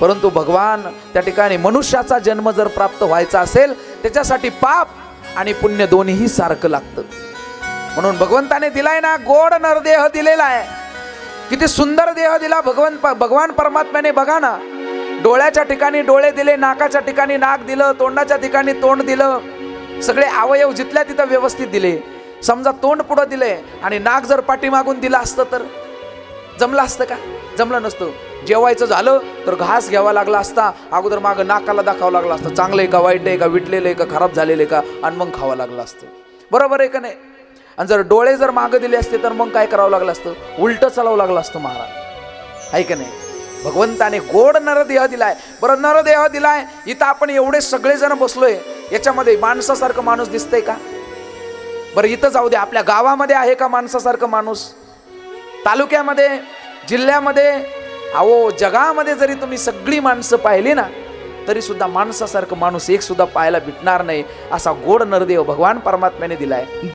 परंतु भगवान त्या ठिकाणी मनुष्याचा जन्म जर प्राप्त व्हायचा असेल त्याच्यासाठी पाप आणि पुण्य दोन्हीही सारखं लागतं. म्हणून भगवंताने दिलाय ना गोड नरदेह दिलेला आहे. किती सुंदर देह दिला भगवंत भगवान परमात्म्याने. बघा ना डोळ्याच्या ठिकाणी डोळे दिले नाकाच्या ठिकाणी नाक दिलं तोंडाच्या ठिकाणी तोंड दिलं. सगळे अवयव जिथल्या तिथं व्यवस्थित दिले. समजा तोंड पुढं दिले आणि नाक जर पाठीमागून दिलं असतं तर? जमलं असतं का? जमलं नसतं. जेवायचं झालं तर घास घ्यावा लागला असता. अगोदर मागं नाकाला दाखावं लागलं असतं. चांगलं आहे का वाईट आहे का विटलेलं आहे का खराब झालेलं आहे का? आणि मग खावं लागलं असतं. बरोबर आहे का नाही? आणि जर डोळे जर मागं दिले असते तर मग काय करावं लागलं असतं? उलटं चालावं लागलं असतं महाराज. आहे का नाही? भगवंताने गोड नरदेह दिलाय. बरं नरदेह दिलाय. इथं आपण एवढे सगळेजण बसलोय. याच्यामध्ये माणसासारखं माणूस दिसतंय का? बरं इथं जाऊ दे. आपल्या गावामध्ये आहे का माणसासारखं माणूस? तालुक्यामध्ये जिल्ह्यामध्ये अहो जगामध्ये जरी तुम्ही सगळी माणसं पाहिली ना तरी सुद्धा माणसासारखं माणूस एक सुद्धा पाहायला भेटणार नाही असा गोड नरदेव भगवान परमात्म्याने दिलाय.